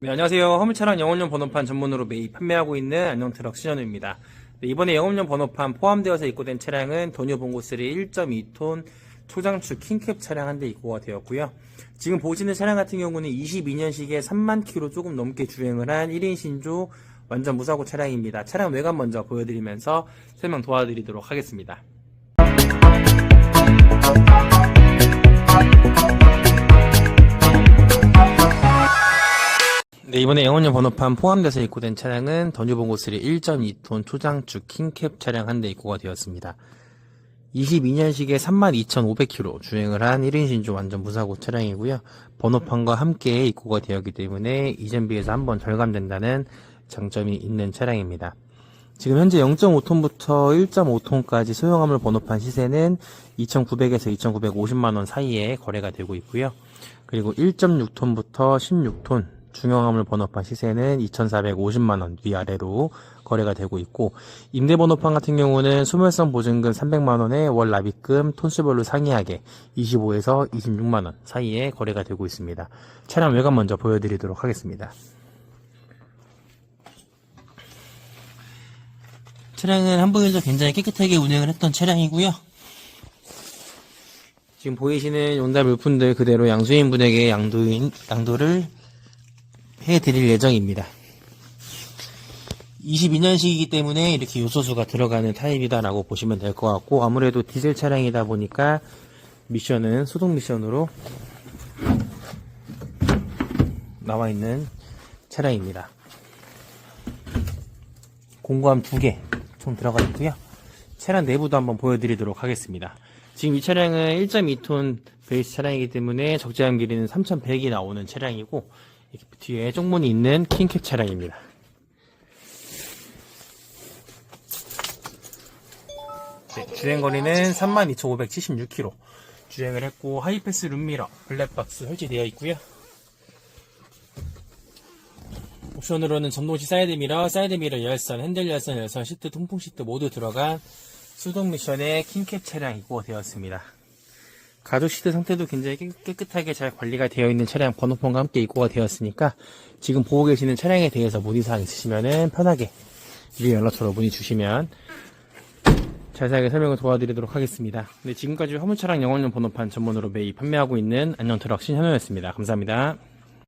네, 안녕하세요. 화물차량 영업용 번호판 전문으로 매입 판매하고 있는 안녕트럭 신현우입니다. 네, 이번에 영업용 번호판 포함되어서 입고된 차량은 더뉴 봉고3 1.2톤 초장축 킹캡 차량 한 대 입고가 되었고요. 지금 보시는 차량 같은 경우는 22년식에 3만 킬로 조금 넘게 주행을 한 1인 신조 완전 무사고 차량입니다. 차량 외관 먼저 보여드리면서 설명 도와드리도록 하겠습니다. 이번에 영원용 번호판 포함돼서 입고된 차량은 더뉴봉고3 1.2톤 초장축 킹캡 차량 한 대 입고가 되었습니다. 22년식에 32,500km 주행을 한 1인 신조 완전 무사고 차량이고요. 번호판과 함께 입고가 되었기 때문에 이전 비해서 한번 절감된다는 장점이 있는 차량입니다. 지금 현재 0.5톤부터 1.5톤까지 소형화물 번호판 시세는 2,900에서 2,950만원 사이에 거래가 되고 있고요. 그리고 1.6톤부터 16톤 중형화물 번호판 시세는 2,450만원 위아래로 거래가 되고 있고 임대 번호판 같은 경우는 소멸성 보증금 300만원에 월 납입금 톤수별로 상이하게 25에서 26만원 사이에 거래가 되고 있습니다. 차량 외관 먼저 보여드리도록 하겠습니다. 차량은 한국에서 굉장히 깨끗하게 운행을 했던 차량이고요. 지금 보이시는 용달 물품들 그대로 양수인 분에게 양도인, 양도를 해드릴 예정입니다. 22년식이기 때문에 이렇게 요소수가 들어가는 타입이다라고 보시면 될 것 같고 아무래도 디젤 차량이다 보니까 미션은 소독 미션으로 나와 있는 차량입니다. 공구함 두 개 총 들어가 있고요. 차량 내부도 한번 보여드리도록 하겠습니다. 지금 이 차량은 1.2톤 베이스 차량이기 때문에 적재함 길이는 3100이 나오는 차량이고 뒤에 쪽문이 있는 킹캡 차량입니다. 네, 주행거리는 32,576km 주행을 했고 하이패스 룸미러 블랙박스 설치되어 있고요. 옵션으로는 전동시 사이드미러, 사이드미러 열선, 핸들 열선, 열선 시트, 통풍 시트 모두 들어간 수동 미션의 킹캡 차량이고 되었습니다. 가죽 시트 상태도 굉장히 깨- 깨끗하게 잘 관리가 되어 있는 차량 번호판과 함께 입고가 되었으니까 지금 보고 계시는 차량에 대해서 문의사항 있으시면 편하게 위에 연락처로 문의 주시면 자세하게 설명을 도와드리도록 하겠습니다. 네, 지금까지 화물차량 영업용 번호판 전문으로 매입 판매하고 있는 안녕 트럭 신현우였습니다. 감사합니다.